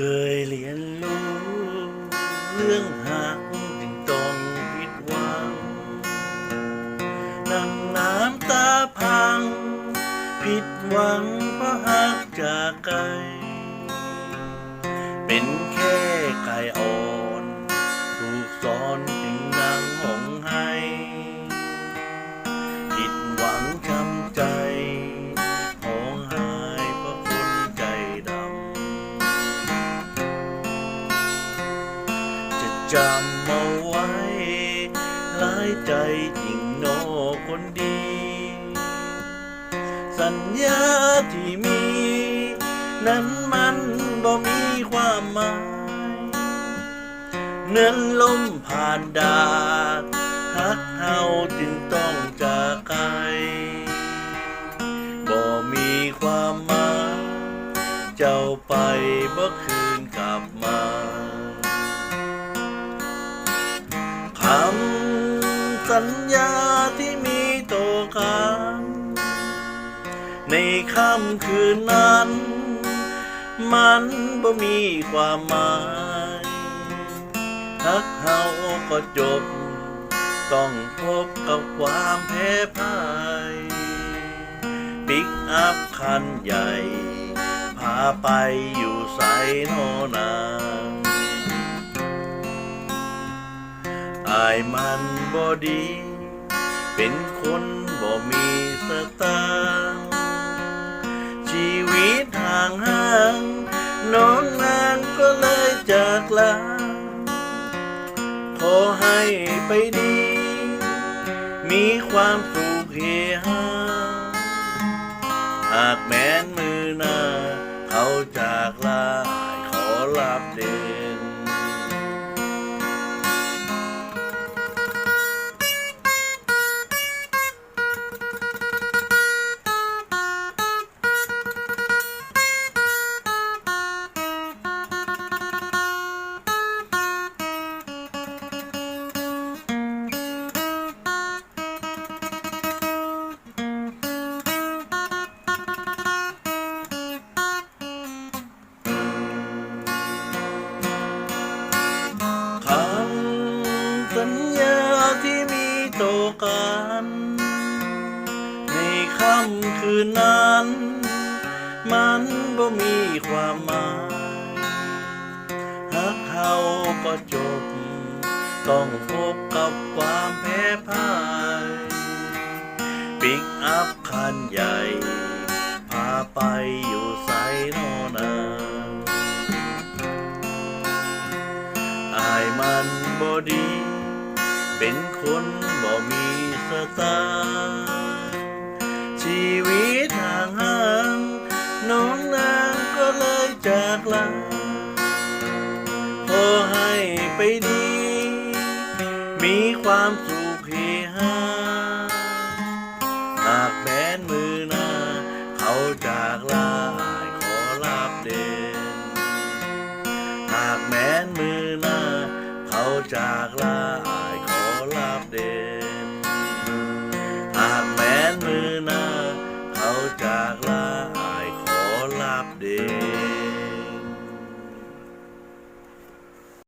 เคยเรียนรู้เรื่องหักจึงต้องผิดหวังนั่งน้ำตาพัง ผิดหวังเพราะหักจากไกล เป็นแค่ไกาอ่อน ถูกสอนจ จำเอาไว้หลายใจจริงโนคนดี สัญญาที่มี นั้นมันบ่มีความหมายเหมือนลมผ่านดาดฮักเฮาจึงต้องจากไกลบ่มีความหมาย เจ้าไปบ่คืนกลับมา กัน ในค่ำคืนนั้น มันบ่มีความหมายทักเฮาก็จบ ต้องพบกับความแพ้พ่ายปิกอัพคันใหญ่ พาไปอยู่ไสโนนาอายมันบ่ดี เป็นคนบ่มีสตางค์ชีวิตห่างห่างน้องนางก็เลยจากลาขอให้ไปดี มีความสุขเฮฮาหากแม้นมือหน้า เขาจากลาขอรับเด นนั้น มันบ่มีความหมายหากเขาก็จบ ต้องพบกับความแพ้พ่ายปิกอัพคันใหญ่ พาไปอยู่ไซโนนาอายมันบ่ดี เป็นคนบ่มีสตางค์ ชีวิตห่างห่างน้องนางก็เลยจากลาขอให้ไปดี มีความสุขเฮฮาหากแม้นมือหน้า เขาจากลาขอรับเด่นหากแม้นมือหน้า เขาจากลา